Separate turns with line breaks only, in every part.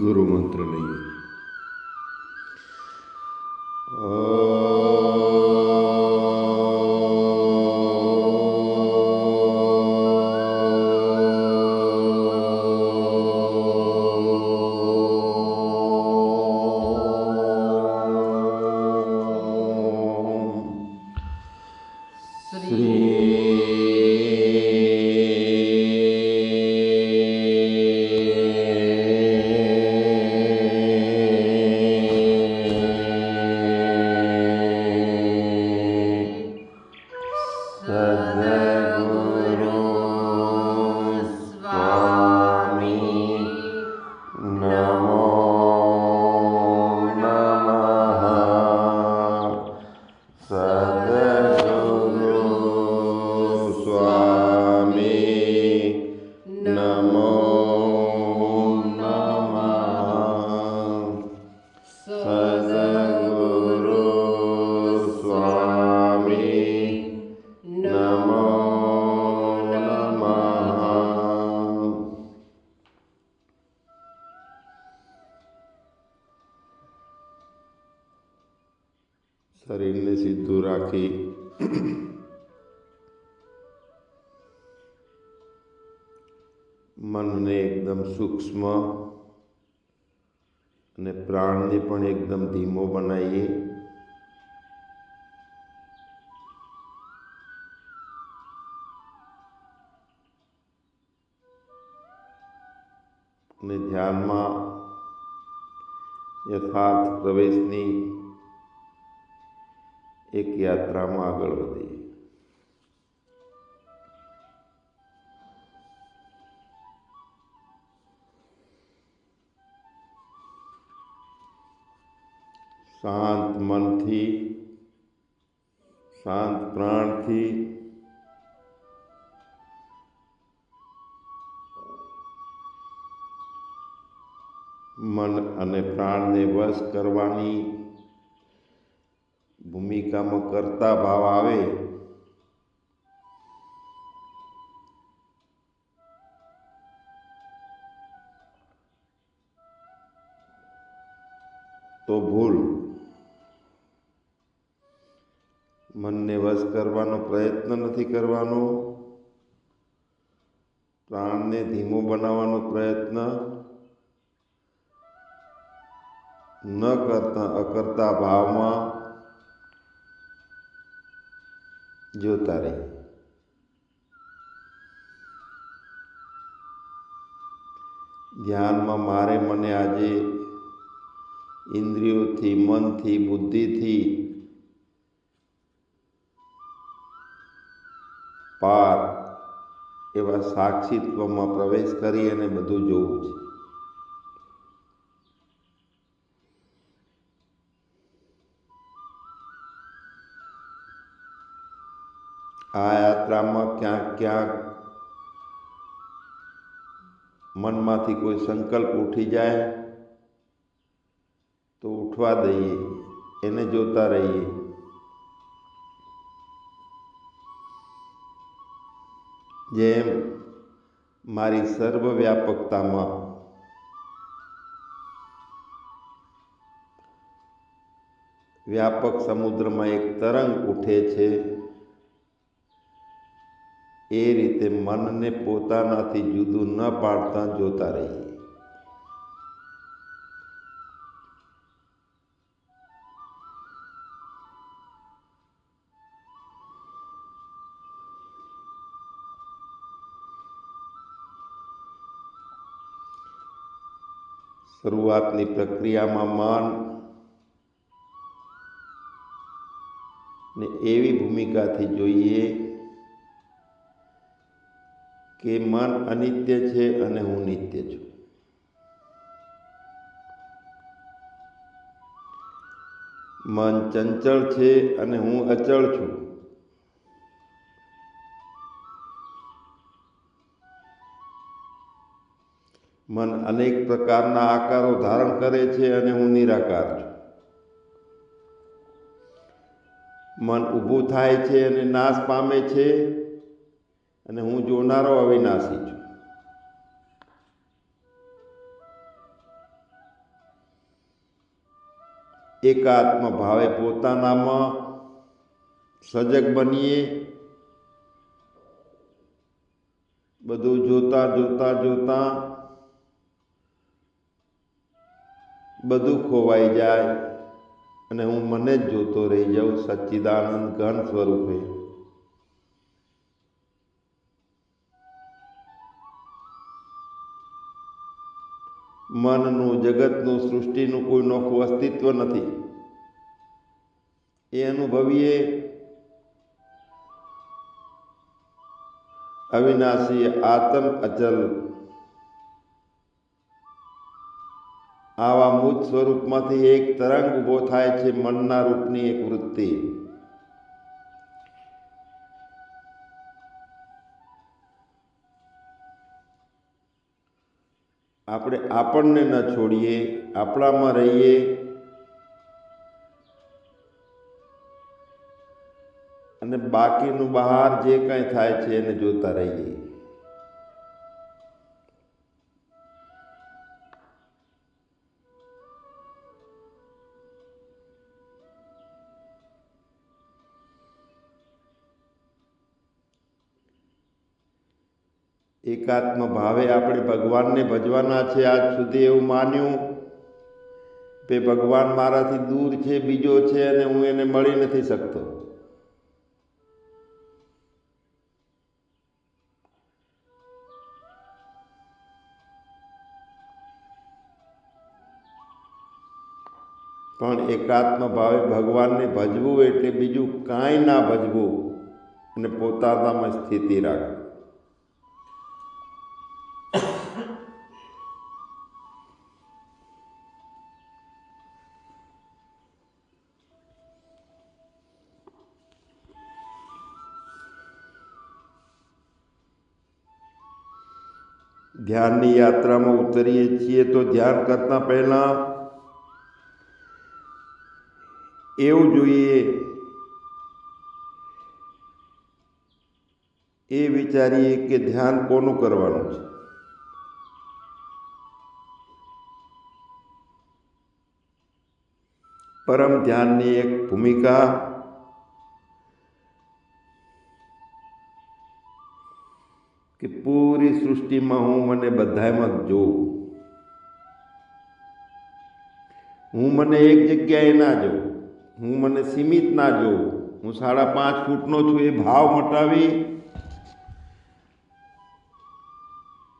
ગુરુ મંત્ર લઈએ. મનને એકદમ સૂક્ષ્મ અને પ્રાણને પણ એકદમ ધીમો બનાવીએ. અને ધ્યાનમાં યથાર્થ પ્રવેશની એક યાત્રામાં આગળ વધીએ. શાંત મનથી, શાંત પ્રાણથી, મન અને પ્રાણને વશ કરવાની ભૂમિકામાં કરતા ભાવ આવે. તો ભૂલ. મનને વશ કરવાનો પ્રયત્ન નથી કરવાનો. પ્રાણને ધીમો બનાવવાનો પ્રયત્ન ન કરતા અકર્તા ભાવમાં જોતા રહે. ધ્યાનમાં મારે મને આજે ઇન્દ્રિયોથી, મનથી, બુદ્ધિથી પાર એવા સાક્ષીત્વમાં પ્રવેશ કરી અને બધું જોવું છે. આ યાત્રામાં ક્યાંક ક્યાંક મનમાંથી કોઈ સંકલ્પ ઉઠી જાય તો ઉઠવા દઈએ, એને જોતા રહીએ. જેમ મારી સર્વ વ્યાપકતામાં વ્યાપક સમુદ્રમાં એક તરંગ ઉઠે છે, એ રીતે મનને પોતાનાથી જુદું ન પાડતા જોતા રહીએ. શરૂઆતની પ્રક્રિયામાં માન ને એવી ભૂમિકાથી જોઈએ કે મન અનિત્ય છે અને હું નિત્ય છું. મન ચંચળ છે અને હું અચળ છું. મન અનેક પ્રકારના આકારો ધારણ કરે છે અને હું નિરાકાર છું. મન ઊભું થાય છે અને નાશ પામે છે અને હું જોનારો અવિનાશી છું. એકાત્મ ભાવે પોતાનામાં સજગ બનીએ. બધું જોતા જોતા જોતા બધું ખોવાઈ જાય અને હું મને જ જોતો રહી જાઉં સચ્ચિદાનંદ ઘન સ્વરૂપે. મનનું, જગતનું, સૃષ્ટિનું કોઈ નોખું અસ્તિત્વ નથી. એ અનુભવીએ અવિનાશી આત્મ અચલ આવા મૂળ સ્વરૂપમાંથી એક તરંગ ઊભો થાય છે મનના રૂપની એક વૃત્તિ. આપણે આપણને ન છોડીએ, આપણામાં રહીએ. અને બાકીનું બહાર જે કંઈ થાય છે એને જોતા રહીએ. એકાત્મ ભાવે આપણે ભગવાનને ભજવાના છે આજ સુધી એવું માન્યું કે ભગવાન મારાથી દૂર છે, બીજો છે અને હું એને મળી નથી શકતો. પણ એકાત્મ ભાવે ભગવાનને ભજવું એટલે બીજું કાંઈ ના ભજવું અને પોતાનામાં સ્થિતિ રાખવી. ધ્યાનની યાત્રામાં ઉતરીએ છીએ તો ધ્યાન કરતાં પહેલાં એવું જોઈએ એ વિચારીએ કે ધ્યાન કોનું કરવાનું છે? પરમ ધ્યાનની એક ભૂમિકા સૃષ્ટિમાં હું મને બધામાં જોઉં. હું મને એક જગ્યાએ ના જોઉં. હું મને સીમિત ના જોઉં. હું સાડા પાંચ ફૂટનો છું એ ભાવ મટાવી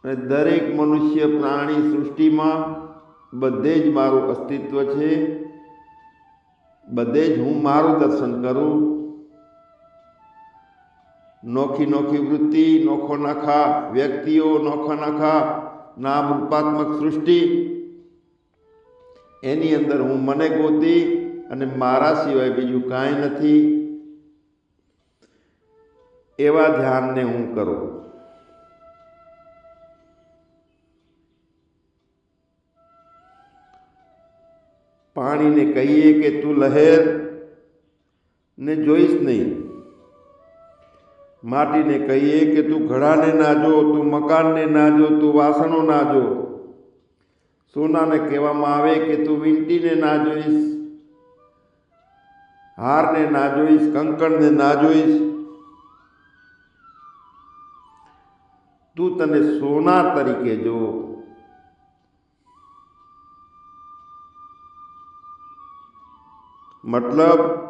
અને દરેક મનુષ્ય પ્રાણી સૃષ્ટિમાં બધે જ મારું અસ્તિત્વ છે. બધે જ હું મારું દર્શન કરું. નોખી નોખી વૃત્તિ, નોખો નખા, વ્યક્તિઓ નોખા નખા, નામ રૂપાત્મક સૃષ્ટિ. એની અંદર હું મને ગોતી અને મારા સિવાય બીજું કાંઈ નથી. એવા ધ્યાનને હું કરું. પાણીને કહીએ કે તું લહેર ને જોઈશ નહીં. માટીને કહીએ કે તું ઘડાને ના જો, તું મકાનને ના જો, તું વાસણો ના જો. સોનાને કહેવામાં આવે કે તું વીંટીને ના જોઈશ, હારને ના જોઈશ, કંકણને ના જોઈશ. તું તને સોના તરીકે જો. મતલબ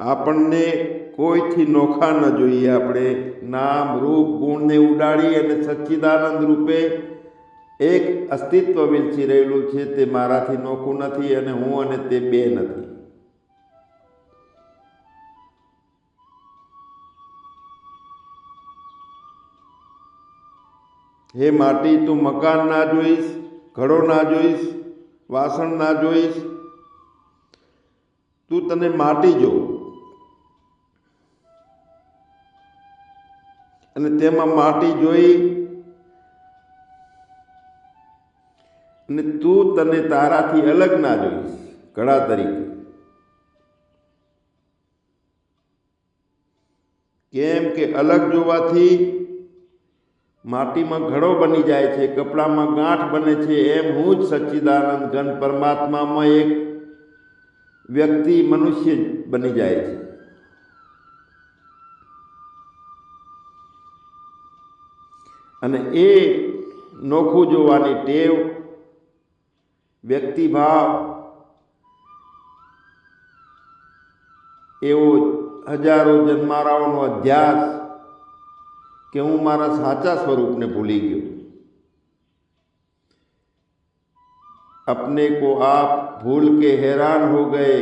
આપણને કોઈથી નોખા ન જોઈએ. આપણે નામ, રૂપ, ગુણને ઉડાડી અને સચ્ચિદાનંદ રૂપે એક અસ્તિત્વ વિલસી રહેલું છે તે મારાથી નોખું નથી અને હું અને તે બે નથી. હે માટી, તું મકાન ના જોઈશ, ઘડો ના જોઈશ, વાસણ ના જોઈશ. તું તને માટી જો. અને તેમાં માટી જોઈ અને તું તને તારાથી અલગ ના જોઈશ, ઘડા તરીકે. કેમ કે અલગ જોવાથી માટીમાં ઘડો બની જાય છે, કપડામાં ગાંઠ બને છે, એમ હું જ સચ્ચિદાનંદ ઘન પરમાત્મામાં એક વ્યક્તિ મનુષ્ય બની જાય છે. અને એ નોખું જોવાની ટેવ વ્યક્તિભાવ એવો હજારો જન્મારાઓનો અધ્યાસ કે હું મારા સાચા સ્વરૂપને ભૂલી ગયો अपने को आप भूल के हैरान हो गए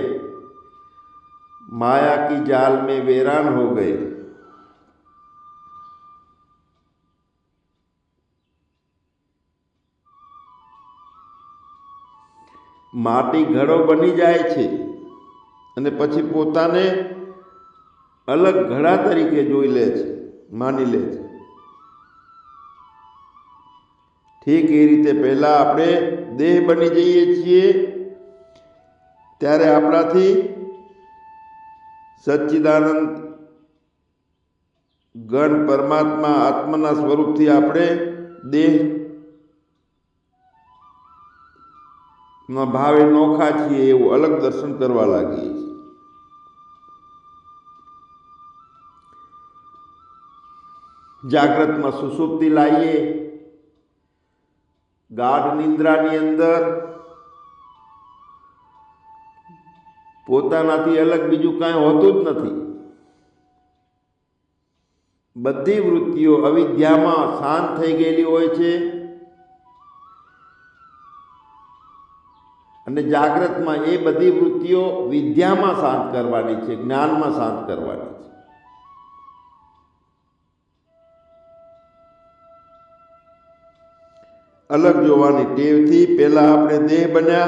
माया की जाल में वेरान हो गए માટી ઘડો બની જાય છે અને પછી પોતાને અલગ ઘડા તરીકે જોઈ લે છે, માની લે છે. ઠીક એ રીતે પહેલાં આપણે દેહ બની જઈએ છીએ, ત્યારે આપણાથી સચ્ચિદાનંદ ગણ પરમાત્મા આત્માના સ્વરૂપથી આપણે દેહ માં ભાવે નોખા છીએ એવું અલગ દર્શન કરવા લાગીએ છીએ. જાગ્રતમાં સુસુપ્તિ લાવીએ ગાઢ નિંદ્રાની અંદર પોતાનાથી અલગ બીજું કાંઈ હોતું જ નથી. બધી વૃત્તિઓ અવિદ્યામાં શાંત થઈ ગયેલી હોય છે. અને જાગ્રતમાં એ બધી વૃત્તિઓ વિદ્યામાં શાંત કરવાની છે, જ્ઞાનમાં શાંત કરવાની છે. અલગ જોવાની ટેવથી પહેલાં આપણે દેહ બન્યા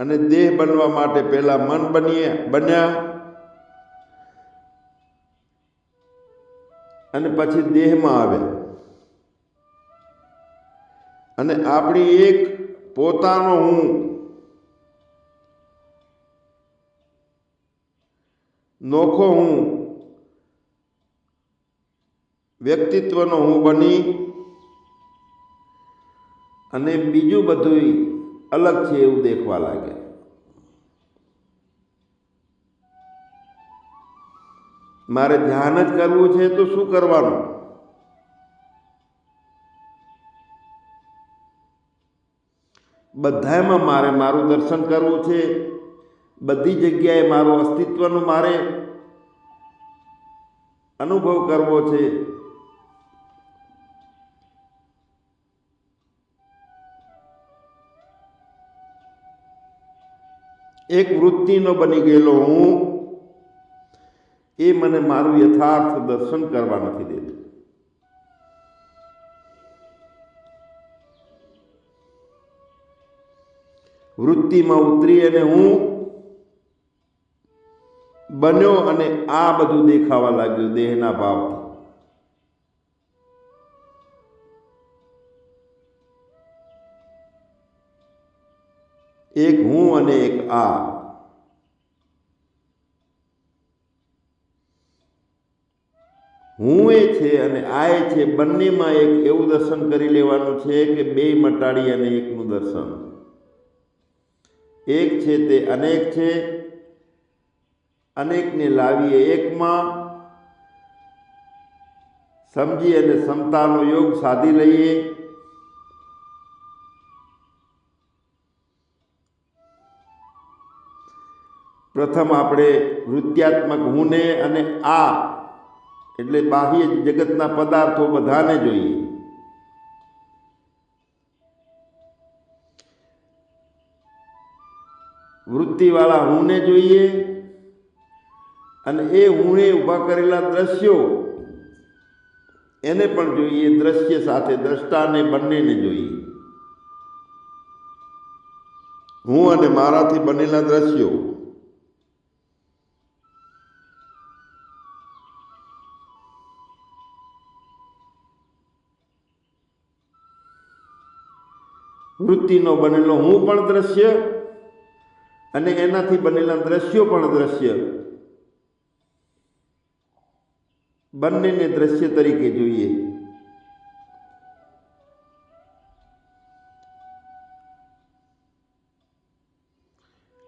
અને દેહ બનવા માટે પહેલાં મન બનીએ, બન્યા. અને પછી દેહમાં આવ્યા અને આપણી એક પોતાનો હું. નોખો હું. વ્યક્તિત્વનો હું બની. અને બીજું બધું અલગ છે એવું દેખવા લાગે. મારે ધ્યાન જ કરવું છે તો શું કરવાનું? બધામાં મારે મારું દર્શન કરવું છે. બધી જગ્યાએ મારું અસ્તિત્વનું મારે અનુભવ કરવો છે. એક વૃત્તિનો બની ગયેલો હું, એ મને મારું યથાર્થ દર્શન કરવા નથી દેતું. વૃત્તિમાં ઉતરી અને હું બન્યો અને આ બધું દેખાવા લાગ્યું, દેહના ભાવથી. એક હું અને એક આ. હું એ છે અને આ એ છે, બંનેમાં એક એવું દર્શન કરી લેવાનું છે કે બે મટાડી અને એકનું દર્શન. એક છે તે અનેક છે. અનેકને લાવીએ એકમાં. સમજી અને સમતાનો યોગ સાધી લઈએ. પ્રથમ આપણે વૃત્યાત્મક હુંને અને આ, એટલે બાહ્ય જગતના પદાર્થો બધાને જોઈએ. વૃત્તિવાળા હુંને જોઈએ અને એ હુંએ ઊભા કરેલા દ્રશ્યો એને પણ જોઈએ, દ્રશ્ય સાથે દ્રષ્ટાને બંનેને જોઈએ. હું અને મારાથી બનેલા દ્રશ્યો વૃત્તિનો બનેલો હું પણ દ્રશ્ય અને એનાથી બનેલા દ્રશ્યો પણ દ્રશ્ય. બંનેને દ્રશ્ય તરીકે જોઈએ.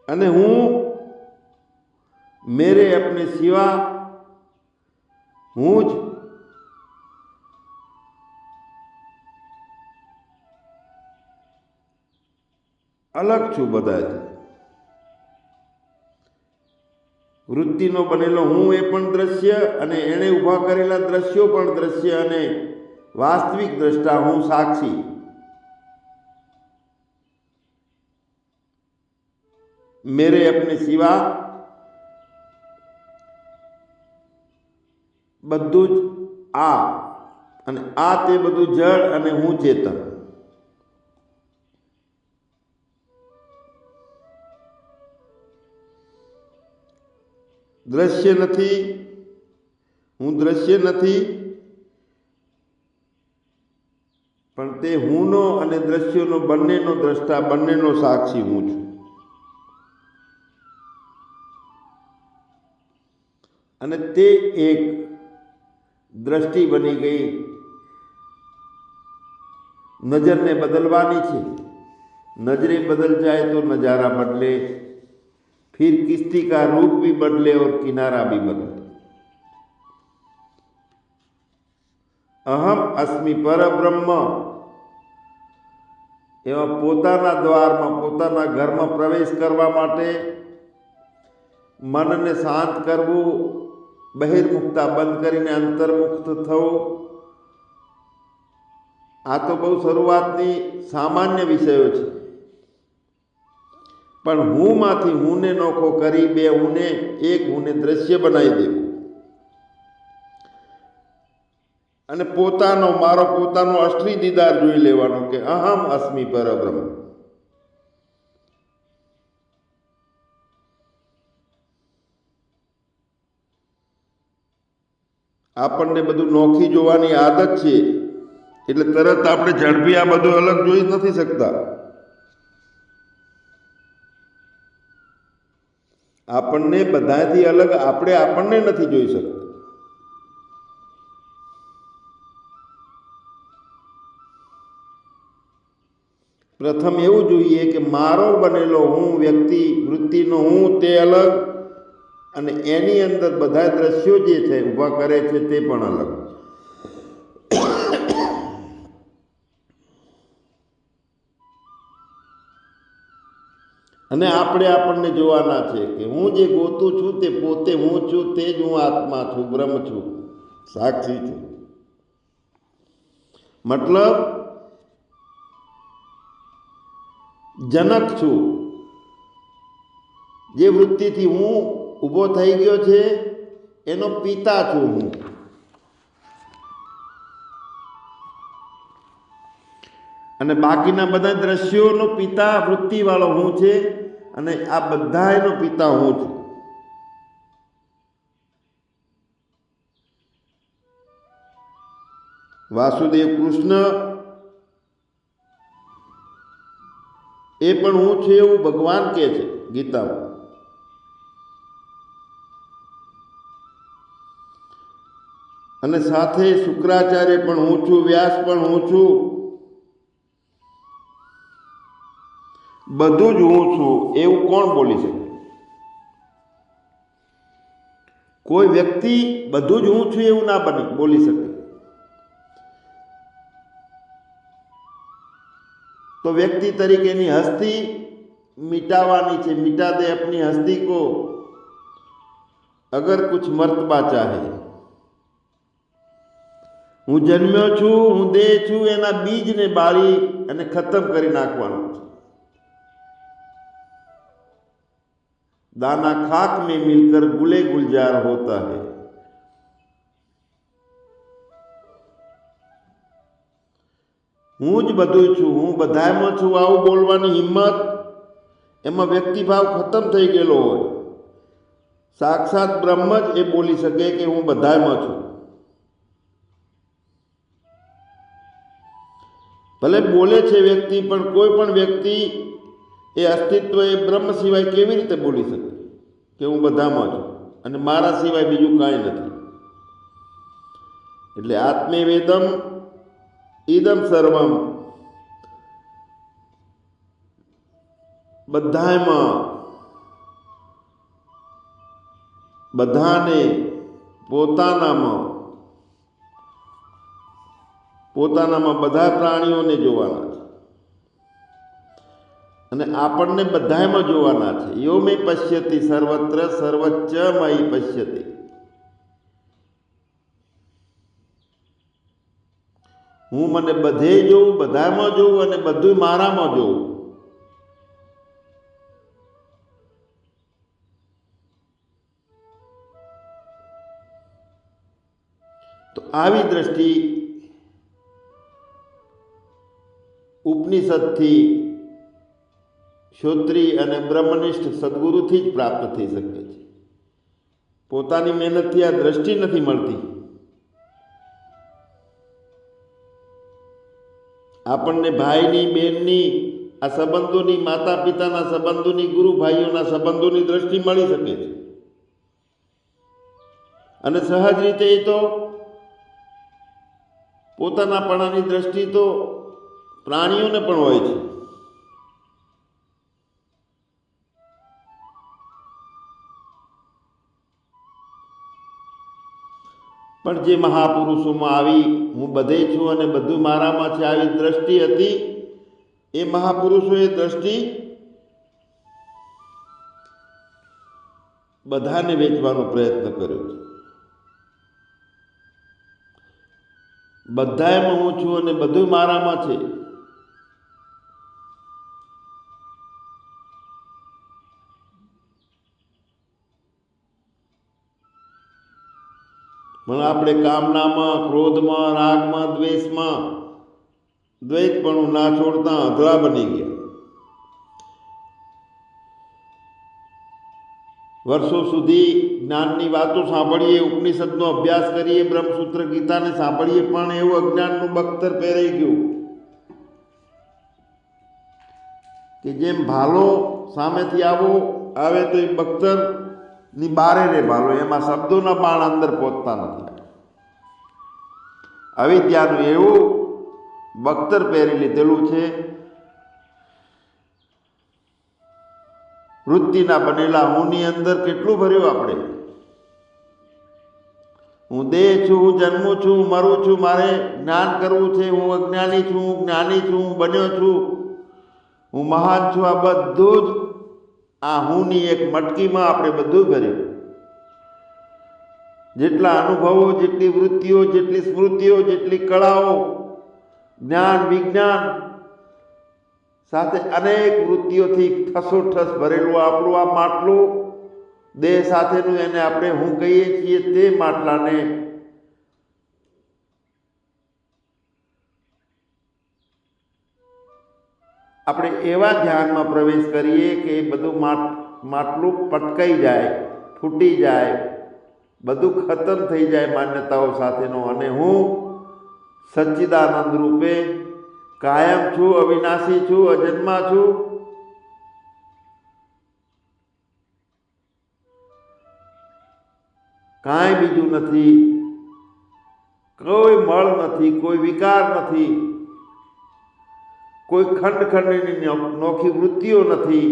અને હું મેરે અપને સિવા, હું જ અલગ છું બધાથી. વૃત્તિનો બનેલો હું એ પણ દ્રશ્ય અને એણે ઊભા કરેલા દ્રશ્યો પણ દ્રશ્ય અને વાસ્તવિક દ્રષ્ટા હું સાક્ષી. મેરે અપને સિવા બધું જ આ અને આ તે બધું જળ અને હું ચેતન. દ્રશ્ય નથી. હું દ્રશ્ય નથી. પણ તે હુંનો અને દ્રશ્યોનો બંનેનો દ્રષ્ટા, બંનેનો સાક્ષી હું છું. અને તે એક દ્રષ્ટિ બની ગઈ. નજરને બદલવાની છે. નજરે બદલ જાય તો નજારા બદલે. फिर किश्ती का रूप भी बदले और किनारा भी बदले અહમ અસ્મિ પરબ્રહ્મ એવા પોતાના દ્વારમાં પોતાના ઘરમાં પ્રવેશ કરવા માટે મનને શાંત કરવું બહિર્મુખતા બંધ કરીને અંતર્મુક્ત થવું આ તો બહુ શરૂઆતની સામાન્ય વિષયો છે પણ હુંમાંથી હુંને નોખો કરી બે હુંને, એક હુંને દ્રશ્ય બનાવી દેવું. અને પોતાનો, મારો પોતાનો અષ્ટી દીદાર જોઈ લેવાનો કે અહમ અસ્મિ પરબ્રહ્મ. આપણને બધું નોખી જોવાની આદત છે. એટલે તરત આપણે ઝડપી આ બધું અલગ જોઈ નથી શકતા. આપણને બધાથી અલગ આપણે આપણને નથી જોઈ શકતા. પ્રથમ એવું જોઈએ કે મારો બનેલો હું, વ્યક્તિ, વૃત્તિનો હું, તે અલગ અને એની અંદર બધા દ્રશ્યો જે છે, ઊભા કરે છે તે પણ અલગ. અને આપણે આપણને જોવાના છે કે હું જે ગોતું છું તે પોતે હું છું, તે જ હું આત્મા છું, બ્રહ્મ છું, સાક્ષી છું. મતલબ, જનક છું. જે વૃત્તિથી હું ઊભો થઈ ગયો છે, એનો પિતા છું હું. અને બાકીના બધા દ્રશ્યોનો પિતા વૃત્તિવાળો હું છે અને આ બધા એનો પિતા હું છું. વાસુદેવ કૃષ્ણ એ પણ હું છું એવું ભગવાન કહે છે ગીતામાં. અને સાથે શુક્રાચાર્ય પણ હું છું, વ્યાસ પણ હું છું. બધું જ હું છું, એવું કોણ બોલી શકે? કોઈ વ્યક્તિ બધું જ હું છું એવું ના બની, બોલી શકે. તો વ્યક્તિ તરીકેની હસ્તી મિટાવાની છે, મિટા દે અપની હસ્તી કો. અગર કુછ મર્તબા ચાહે. હું જન્મ્યો છું, હું દેહ છું, એના બીજને બાળી અને ખતમ કરી નાખવાનું છે. दाना खाक में मिलकर गुले गुलजार होता है હું જ બધું છું હું બધામાં છું આવું બોલવાની હિંમત એમાં વ્યક્તિભાવ ખતમ થઈ ગયેલો હોય સાક્ષાત બ્રહ્મ જ એ બોલી શકે કે હું બધામાં છું ભલે બોલે છે વ્યક્તિ પણ કોઈ પણ વ્યક્તિ એ અસ્તિત્વ એ બ્રહ્મ સિવાય કેવી રીતે બોલી શકે? કે હું બધામાં છું અને મારા સિવાય બીજું કાંઈ નથી. એટલે આત્મેવેદમ ઈદમ સર્વમ. બધામાં બધાને પોતાનામાં પોતાનામાં બધા પ્રાણીઓને જોવાના છે. અને આપણને બધામાં જોવાના છે. યો મેં પશ્યતી, સર્વત્ર સર્વચ્ચ મય પશ્યતી. હું મને બધે જોઉં બધામાં જોઉં અને બધું મારામાં જોઉં. તો આવી દ્રષ્ટિ ઉપનિષદથી શ્રોત્રી અને બ્રહ્મનિષ્ઠ સદગુરુથી જ પ્રાપ્ત થઈ શકે છે. પોતાની મહેનતથી આ દ્રષ્ટિ નથી મળતી. આપણને ભાઈની, બહેનની, આ સંબંધોની માતા પિતાના સંબંધોની ગુરુ ભાઈઓના સંબંધોની દ્રષ્ટિ મળી શકે છે. અને સહજ રીતે એ તો પોતાના પણાની દ્રષ્ટિ તો પ્રાણીઓને પણ હોય છે. પણ જે મહાપુરુષોમાં આવી, હું બધે છું અને બધું મારામાં છે આવી દ્રષ્ટિ હતી, એ મહાપુરુષોએ દ્રષ્ટિ બધાને વેચવાનો પ્રયત્ન કર્યો છે. બધામાં હું છું અને બધું મારામાં છે. પણ આપણે કામનામાં, ક્રોધમાં, રાગમાં, દ્વેષમાં દ્વૈતપણું ના છોડતા અધરા બની ગયા. વર્ષો સુધી જ્ઞાનની વાતો સાંભળીએ, ઉપનિષદનો અભ્યાસ કરીએ, બ્રહ્મસૂત્ર ગીતાને સાંભળીએ, પણ એવું અજ્ઞાનનું બખ્તર પહેરાઈ ગયું કે જેમ ભાલો સામેથી આવો, આવે તો એ બખ્તર ની બારે રે ભાલો, એમાં શબ્દોના બાણ અંદર પહોંચતા નથી. અવિદ્યાનું એવું બખ્તર પહેરી લીધેલું છે, વૃત્તિના બનેલા હુંની અંદર કેટલું ભર્યું આપણે? હું દેહ છું, હું જન્મું છું મરું છું, મારે જ્ઞાન કરવું છે, હું અજ્ઞાની છું, હું જ્ઞાની છું, હું બન્યો છું, હું મહાન છું, આ બધું જ આ હુંની એક મટકીમાં આપણે બધું કર્યું. જેટલા અનુભવો, જેટલી વૃત્તિઓ, જેટલી સ્મૃતિઓ, જેટલી કળાઓ, જ્ઞાન, વિજ્ઞાન, સાથે અનેક વૃત્તિઓથી ઠસોઠસ ભરેલું આપણું આ માટલું, દેહ સાથેનું એને આપણે હું કહીએ છીએ તે માટલાને આપણે એવા ધ્યાનમાં પ્રવેશ કરીએ કે એ બધું માટલું પટકાઈ જાય, ફૂટી જાય, બધું ખતમ થઈ જાય માન્યતાઓ સાથેનો. અને હું સચ્ચિદાનંદ રૂપે કાયમ છું, અવિનાશી છું, અજન્મા છું. કાંઈ બીજું નથી. કોઈ મળ નથી, કોઈ વિકાર નથી. કોઈ ખંડ ખંડની નોખી વૃત્તિઓ નથી,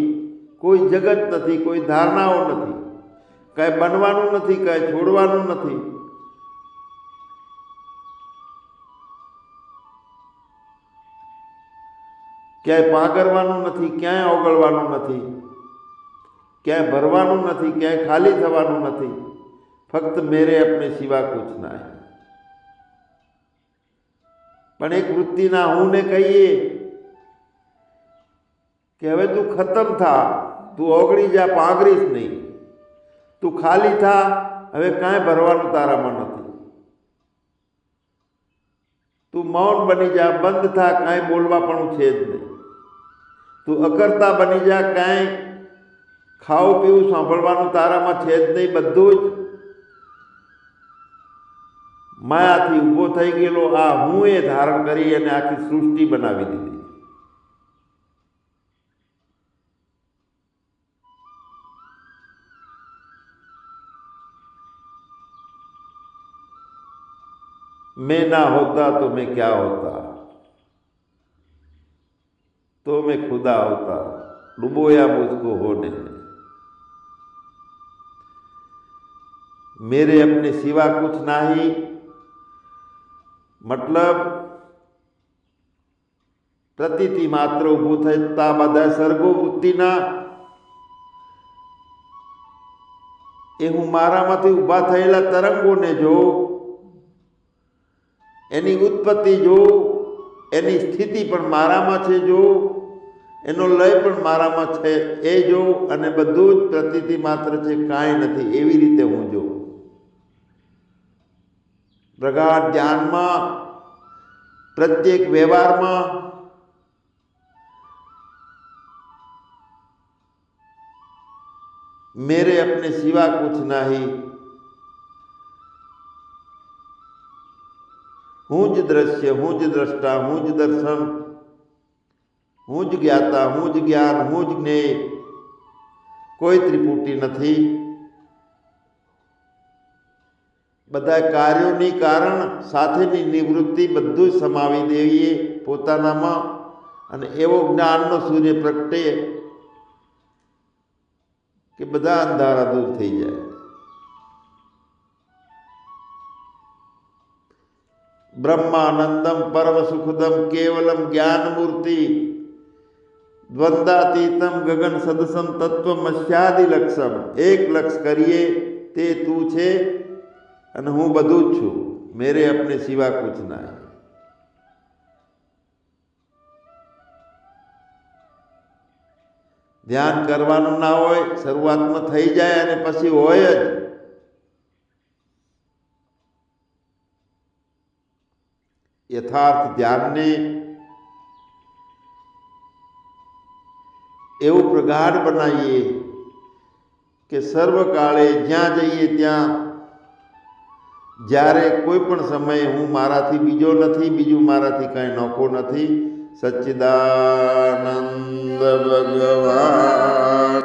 કોઈ જગત નથી, કોઈ ધારણાઓ નથી, કાંઈ બનવાનું નથી, કાંઈ છોડવાનું નથી. ક્યાંય પાગરવાનું નથી, ક્યાંય ઓગળવાનું નથી, ક્યાંય ભરવાનું નથી, ક્યાંય ખાલી થવાનું નથી. ફક્ત મેરે અપને સિવા કુછ ના પણ એક વૃત્તિના હું ને કહીએ કે હવે તું ખતમ થા, તું ઓગળી જા પાંગરીશ નહીં. તું ખાલી થા, હવે કાંઈ ભરવાનું તારામાં નથી. તું મૌન બની જા, બંધ થા, કાંઈ બોલવા પણ છે જ નહીં. તું અકર્તા બની જા, કાંઈ ખાવું પીવું સાંભળવાનું તારામાં છે જ નહીં, બધું જ. માયાથી ઊભો થઈ ગયેલો આ હું એ ધારણ કરી અને આખી સૃષ્ટિ બનાવી દીધી. मैं ना होता तो मैं क्या होता तो मैं खुदा होता डुबोया मुझको होने में मेरे अपने सिवा कुछ नहीं મતલબ પ્રતીતિ માત્ર ઊભું થતા બધા સર્ગો વૃત્તિના એ હું મારામાંથી ઊભા થયેલા તરંગોને જોઉં એની ઉત્પત્તિ જોઉં એની સ્થિતિ પણ મારામાં છે જોઉં એનો લય પણ મારામાં છે એ જોઉં અને બધું જ પ્રતીતિ માત્ર છે કાંઈ નથી એવી રીતે હું જોઉં પ્રગાઢ ધ્યાનમાં પ્રત્યેક વ્યવહારમાં मेरे अपने सिवा कुछ नहीं હું જ દ્રશ્ય હું જ દ્રષ્ટા હું જ દર્શન. હું જ જ્ઞાતા હું જ જ્ઞાન હું જ જ્ઞેય. કોઈ ત્રિપુટી નથી. બધા કાર્યોની કારણ સાથેની નિવૃત્તિ બધું જ સમાવી દેવીએ પોતાનામાં. અને એવો જ્ઞાનનો સૂર્ય પ્રગટે કે બધા અંધારા દૂર થઈ જાય. બ્રહ્માનંદમ પરમ સુખદમ કેવલમ જ્ઞાન મૂર્તિ દ્વંદાતીતમ ગગન સદસમ તત્વ મસ્યાદિ લક્ષમ એક લક્ષ કરીએ તે તું છે અને હું બધું જ છું મેરે અપને સિવા કુછ ધ્યાન કરવાનું ના હોય શરૂઆતમાં થઈ જાય અને પછી હોય જ યથાર્થ ધ્યાનને એવું પ્રગાઢ બનાવીએ કે સર્વકાળે જ્યાં જઈએ ત્યાં જ્યારે કોઈ પણ સમયે હું મારાથી બીજો નથી, બીજું મારાથી કાંઈ નોખો નથી. સચ્ચિદાનંદ ભગવાન.